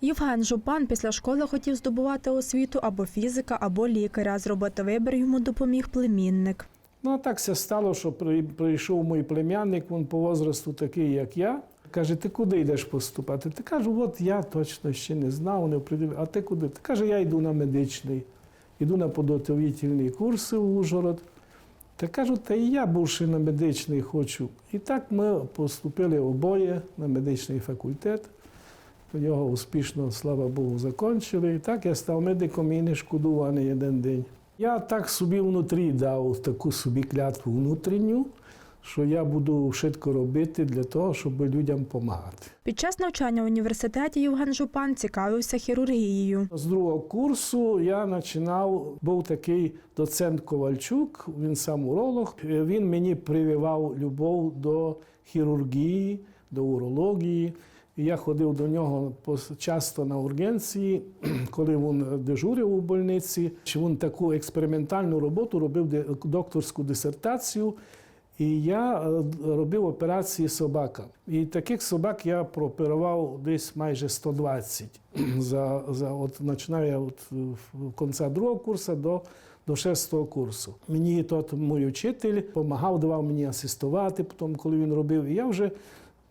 Євген Жупан після школи хотів здобувати освіту або фізика, або лікаря. Зробити вибір йому допоміг племінник. Ну, а так все стало, що прийшов мій племянник, він по возрасту такий, як я. Каже, ти куди йдеш поступати? Ти кажу, от я точно ще не знав, не определив. А ти куди? Ти каже, я йду на медичний, йду на підготовительні курси в Ужгород. Та кажу, та і я більше на медичний хочу. І так ми поступили обоє на медичний факультет. Його успішно, слава Богу, закінчили. І так я став медиком і не шкодував один день. Я так собі внутрі дав таку собі клятву внутрішню, що я буду швидко робити для того, щоб людям допомагати. Під час навчання в університеті Євген Жупан цікавився хірургією. З другого курсу я починав, був такий доцент Ковальчук, він сам уролог. Він мені прививав любов до хірургії, до урології. І я ходив до нього часто на ургенції, коли він дежурив у больниці. Він таку експериментальну роботу робив докторську дисертацію. І я е, робив операції собакам. І таких собак я прооперував десь майже 120. За, за, от, починаю от, в кінця другого курсу до, до шестого курсу. Мені тот мій вчитель допомагав, давав мені асистувати, потім, коли він робив. І я вже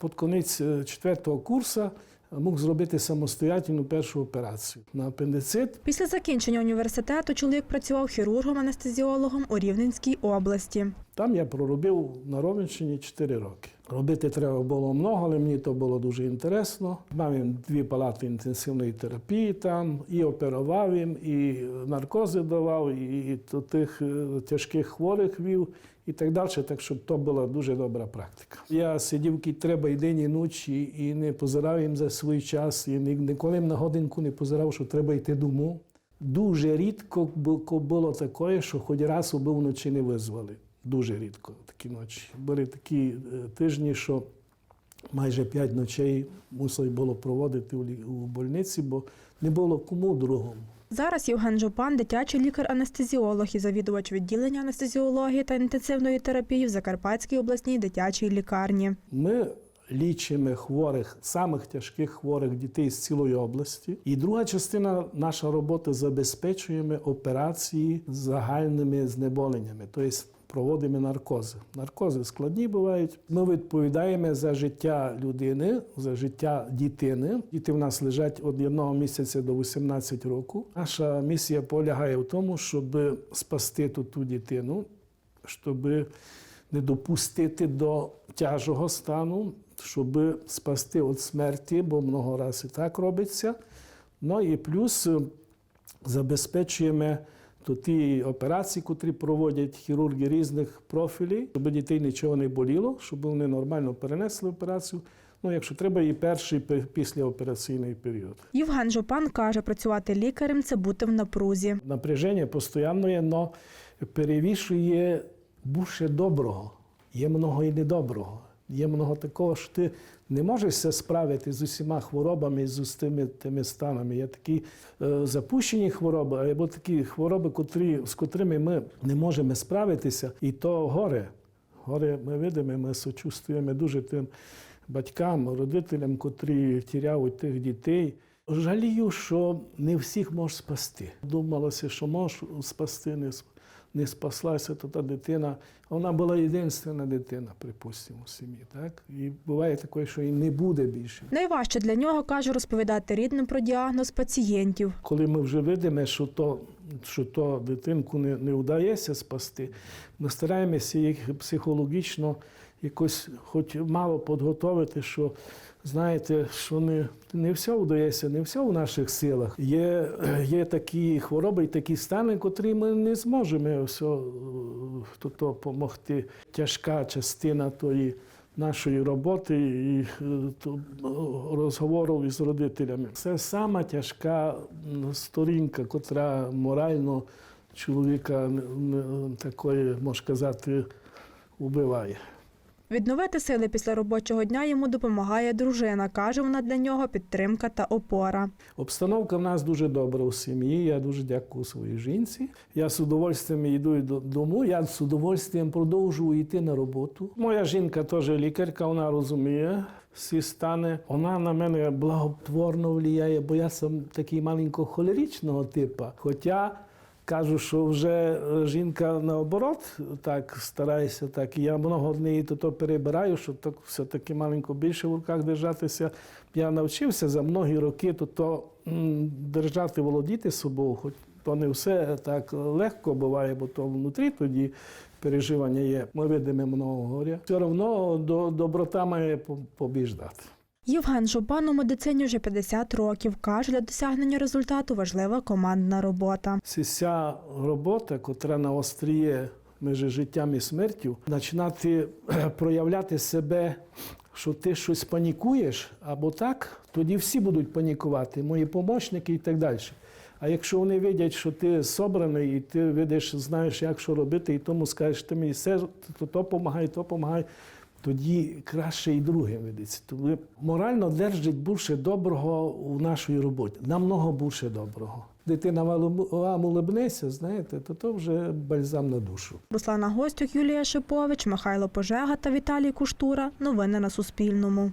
під кінець е, четвертого курсу міг зробити самостоятельну першу операцію на апендицит. Після закінчення університету чоловік працював хірургом-анестезіологом у Рівненській області. Там я проробив на Ровенщині 4 роки. Робити треба було много, але мені то було дуже інтересно. Мав їм дві палати інтенсивної терапії там, і оперував їм, і наркози давав, і, до тих е, тяжких хворих вів, і так далі. Так що то була дуже добра практика. Я сидів кіт треба і день, і ночі, і не позирав їм за свій час, і ні- ніколи на годинку не позирав, що треба йти дому. Дуже рідко було таке, що хоч раз убив вночі не визвали. Дуже рідко такі ночі. Були такі е, тижні, що майже п'ять ночей мусили було проводити у больниці, бо не було кому другому. Зараз Євген Жупан дитячий лікар-анестезіолог і завідувач відділення анестезіології та інтенсивної терапії в Закарпатській обласній дитячій лікарні. Ми лічимо хворих, самих тяжких хворих дітей з цілої області. І друга частина нашої роботи забезпечуємо операції з загальними знеболеннями, тобто проводимо наркози. Наркози складні бувають. Ми відповідаємо за життя людини, за життя дитини. Діти в нас лежать від одного місяця до 18 років. Наша місія полягає в тому, щоб спасти ту, ту дитину, щоб не допустити до тяжого стану, щоб спасти від смерті, бо много разів і так робиться. Ну і плюс е, забезпечуємо то ті операції, котрі проводять хірурги різних профілів, щоб дітей нічого не боліло, щоб вони нормально перенесли операцію. Ну, якщо треба, і перший пе- післяопераційний період. Євген Жупан каже, працювати лікарем це бути в напрузі. Напряження постійно є, але перевішує більше доброго. Є много і недоброго. Є много такого, що ти не можеш все справити з усіма хворобами, з усіми тими станами. Є такі е, запущені хвороби, або такі хвороби, котрі, з котрими ми не можемо справитися, і то горе. Горе ми видимо, ми сочувствуємо дуже тим батькам, родителям, котрі тіряють тих дітей. Жалію, що не всіх можеш спасти. Думалося, що можеш спасти, не, сп- не спаслася то та дитина. Вона була єдина дитина, припустимо, у сім'ї. Так? І буває таке, що і не буде більше. Найважче для нього каже розповідати рідним про діагноз пацієнтів. Коли ми вже видимо, що то, що то дитинку не, не вдається спасти, ми стараємося їх психологічно якось хоч мало підготовити, що знаєте, що не, не все вдається, не все в наших силах. Є, є такі хвороби і такі стани, котрі ми не зможемо все е, допомогти. Тяжка частина тої нашої роботи і е, то, е, розговорів із родителями. Це сама тяжка сторінка, котра морально чоловіка такої, можна сказати, вбиває. Відновити сили після робочого дня йому допомагає дружина. каже, вона для нього підтримка та опора. Обстановка в нас дуже добра у сім'ї. Я дуже дякую своїй жінці. Я з удовольствием йду додому. Я з удовольствием продовжую йти на роботу. Моя жінка теж лікарка, вона розуміє всі стани. Вона на мене благотворно впливає, бо я сам такий маленько холеричного типу. Хоча Кажу, що вже е, жінка наоборот так старається, так і я много неї то, то перебираю, що так все-таки маленько більше в руках держатися. Я навчився за многі роки то, то держати, володіти собою, хоч то не все так легко буває, бо то внутрі тоді переживання є. Ми видимо много горя. Все одно до, доброта має по- побіждати. Євген Жупан у медицині вже 50 років. Каже, для досягнення результату важлива командна робота. Ця робота, котра на остріє між життям і смертю, починати проявляти себе, що ти щось панікуєш або так, тоді всі будуть панікувати, мої помічники і так далі. А якщо вони видять, що ти собраний і ти видиш, знаєш, як що робити, і тому скажеш, ти мені все, то, то помагай, то помагай, тоді краще і другим ведеться. Тому морально держить більше доброго у нашій роботі. Намного більше доброго. Дитина вам улибнеться, знаєте, то то вже бальзам на душу. Руслана Гостюк, Юлія Шипович, Михайло Пожега та Віталій Куштура. Новини на Суспільному.